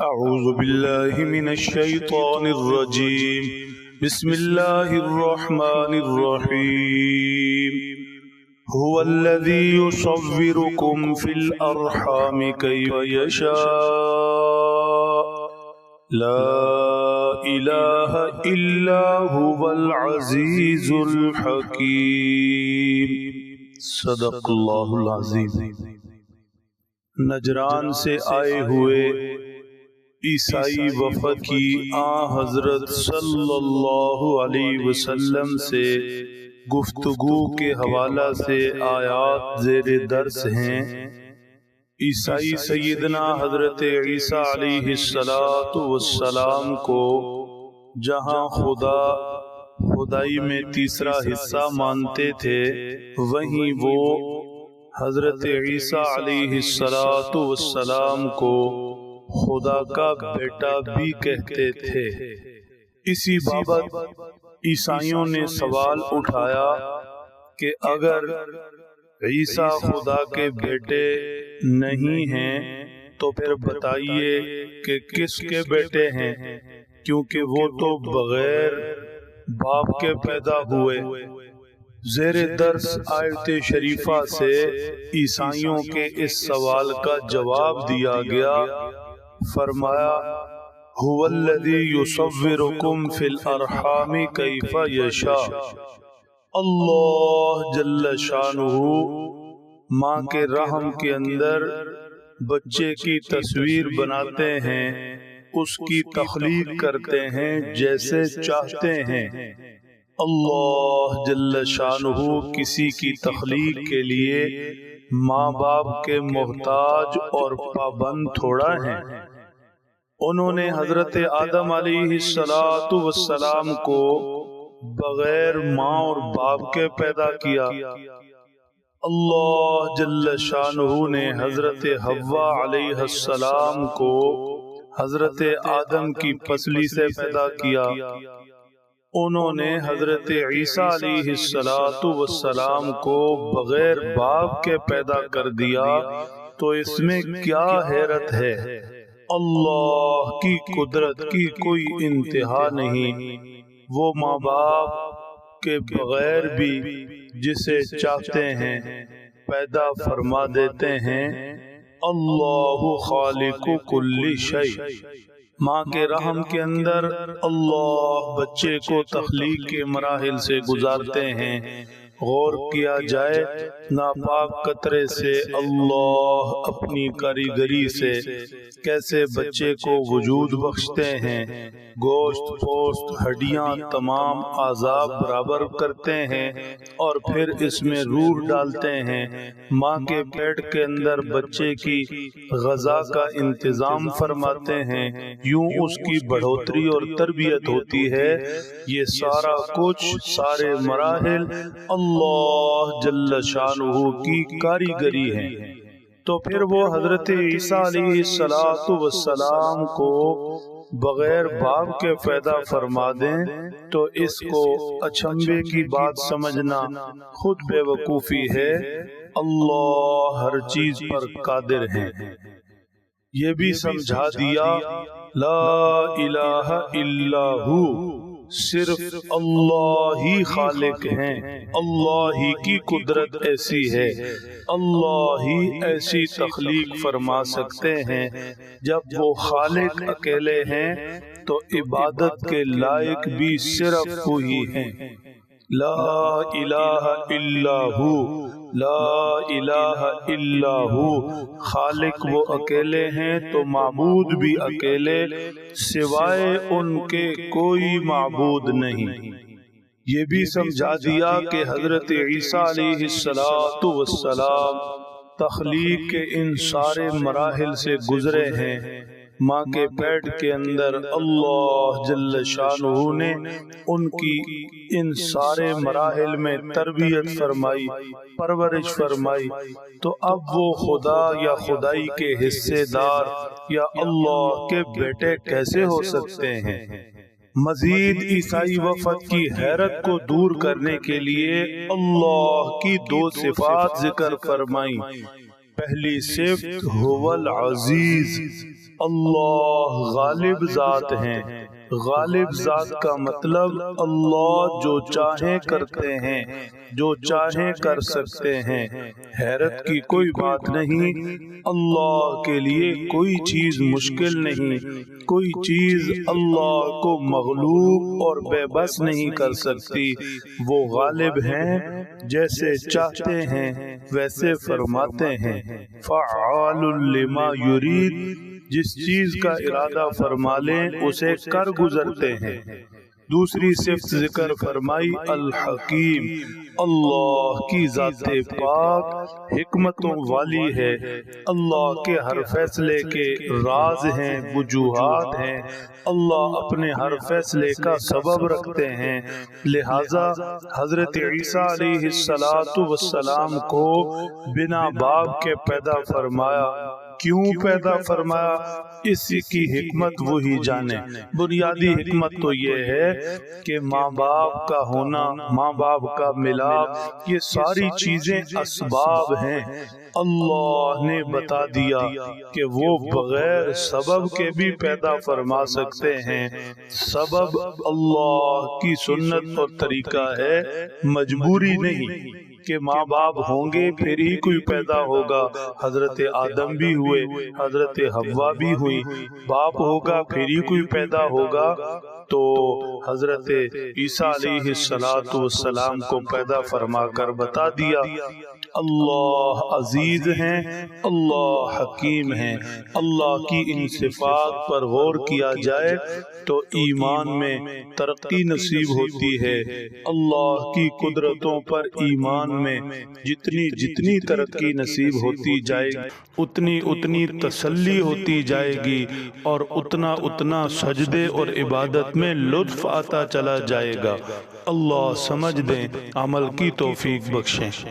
أعوذ بالله من الشيطان الرجيم. بسم الله الرحمن الرحيم. هو الذي يصوركم في الأرحام كيف يشاء. لا إله إلا هو العزيز الحكيم. صدق الله العظيم. نجران سے آئے ہوئے عیسائی وفد کی آ حضرت صلی اللہ علیہ وسلم سے گفتگو کے حوالہ سے آیات زیر درس ہیں۔ عیسائی سیدنا حضرت عیسیٰ علیہ السلام کو جہاں خدا خدائی میں تیسرا حصہ مانتے تھے وہیں وہ حضرت عیسیٰ علیہ السلام کو خدا کا بیٹا بھی کہتے تھے۔ اسی بابت عیسائیوں نے سوال اٹھایا کہ اگر عیسیٰ خدا کے بیٹے نہیں ہیں، تو پھر بتائیے کہ کس کے بیٹے ہیں؟ کیونکہ وہ تو بغیر باپ کے پیدا ہوئے۔ زیر درس آیت شریفہ سے عیسائیوں کے اس سوال کا جواب دیا گیا فرمایا، هو الذي يصوركم في الارحام كيف يشاء. اللہ جل شانہ ماں کے رحم کے اندر بچے کی تصویر بناتے ہیں، اس کی تخلیق کرتے ہیں جیسے چاہتے ہیں۔ اللہ جل شانہ کسی کی تخلیق کے لیے ماں باپ کے محتاج اور پابند تھوڑا ہیں۔ انہوں نے حضرت آدم علیہ السلام کو بغیر ماں اور باپ کے پیدا کیا۔ اللہ جل شانہ نے حضرت حوا علیہ السلام کو حضرت آدم کی پسلی سے پیدا کیا۔ انہوں نے حضرت عیسیٰ علیہ السلام کو بغیر باپ کے پیدا کر دیا۔ تو اس میں کیا حیرت ہے؟ اللہ کی قدرت کی کوئی انتہا نہیں۔ وہ ماں باپ کے بغیر بھی جسے چاہتے ہیں پیدا فرما دیتے ہیں۔ اللہ خالق کل شی ماں کے رحم کے اندر اللہ بچے کو تخلیق کے مراحل سے گزارتے ہیں۔ غور کیا جائے، ناپاک قطرے سے اللہ اپنی کاریگری سے کیسے بچے کو وجود بخشتے ہیں، گوشت، پوست، ہڈیاں تمام عذاب برابر کرتے ہیں اور پھر اس میں روح ڈالتے ہیں۔ ماں کے پیٹ کے اندر بچے کی غذا کا انتظام فرماتے ہیں۔ یوں اس کی بڑھوتری اور تربیت ہوتی ہے۔ یہ سارا کچھ سارے مراحل اللہ اللہ جل شانہ کی کاریگری ہے۔ تو پھر وہ حضرت عیسیٰ علیہ السلام کو بغیر باپ کے پیدا فرما دیں تو اس کو اچھمبے کی بات سمجھنا خود بے وقوفی ہے۔ اللہ ہر چیز پر قادر ہے۔ یہ بھی سمجھا دیا، لا الہ الا ہو۔ صرف اللہ ہی خالق ہیں۔ اللہ ہی کی قدرت ایسی ہے۔ اللہ ہی ایسی تخلیق فرما سکتے ہیں۔ جب وہ خالق اکیلے ہیں تو عبادت کے لائق بھی صرف وہی ہیں۔ لا الہ الا ہو لا الہ الا ہو خالق وہ اکیلے ہیں تو معبود بھی اکیلے سوائے ان کے کوئی معبود نہیں۔ یہ بھی سمجھا دیا کہ حضرت عیسیٰ علیہ السلام تخلیق کے ان سارے مراحل سے گزرے ہیں۔ ماں کے پیٹ کے اندر اللہ جل شانہ نے ان کی ان سارے مراحل میں تربیت فرمائی، پرورش فرمائی۔ تو اب وہ خدا یا خدائی کے حصے دار یا اللہ کے بیٹے کیسے ہو سکتے ہیں؟ مزید عیسائی وفد کی حیرت کو دور کرنے کے لیے اللہ کی دو صفات ذکر فرمائی پہلی صفت، هو العزیز۔ اللہ غالب ذات ہیں۔ غالب ذات کا مطلب اللہ جو چاہیں کرتے ہیں، جو چاہیں کر سکتے ہیں۔ حیرت کی کوئی بات نہیں، اللہ کے لیے کوئی چیز مشکل نہیں۔ کوئی چیز اللہ کو مغلوب اور بے بس نہیں کر سکتی۔ وہ غالب ہیں، جیسے چاہتے ہیں، ویسے فرماتے ہیں۔ فعال لما یرید جس چیز کا ارادہ فرما لیں اسے کر گزرتے ہیں۔ دوسری صفت ذکر فرمائی الحکیم۔ اللہ کی ذات پاک حکمتوں والی ہے۔ اللہ کے ہر فیصلے کے راز ہیں وجوہات ہیں۔ اللہ اپنے ہر فیصلے کا سبب رکھتے ہیں۔ لہذا حضرت عیسیٰ علیہ السلام کو بنا باپ کے پیدا فرمایا۔ کیوں پیدا فرمایا اس کی حکمت وہی جانے۔ بنیادی حکمت تو یہ ہے کہ ماں باپ کا ہونا ماں باپ کا ملاپ یہ ساری چیزیں اسباب ہیں۔ اللہ نے بتا دیا کہ وہ بغیر سبب کے بھی پیدا فرما سکتے ہیں۔ سبب اللہ کی سنت اور طریقہ ہے۔ مجبوری نہیں۔ کے ماں باپ ہوں گے، پھر ہی کوئی پیدا ہوگا۔ حضرت آدم بھی ہوئے، حضرت ہوا بھی ہوئی۔ باپ ہوگا، پھر ہی کوئی پیدا ہوگا۔ تو حضرت عیسیٰ علیہ السلام کو پیدا فرما کر بتا دیا اللہ عزیز ہیں، اللہ حکیم ہیں۔ اللہ کی ان صفات پر غور کیا جائے تو ایمان میں ترقی نصیب ہوتی ہے۔ اللہ کی قدرتوں پر ایمان میں جتنی جتنی ترقی نصیب ہوتی جائے گی، اتنی اتنی تسلی ہوتی جائے گی اور اتنا اتنا سجدے اور عبادت میں لطف آتا چلا جائے گا۔ اللہ سمجھ دیں، عمل کی توفیق بخشیں۔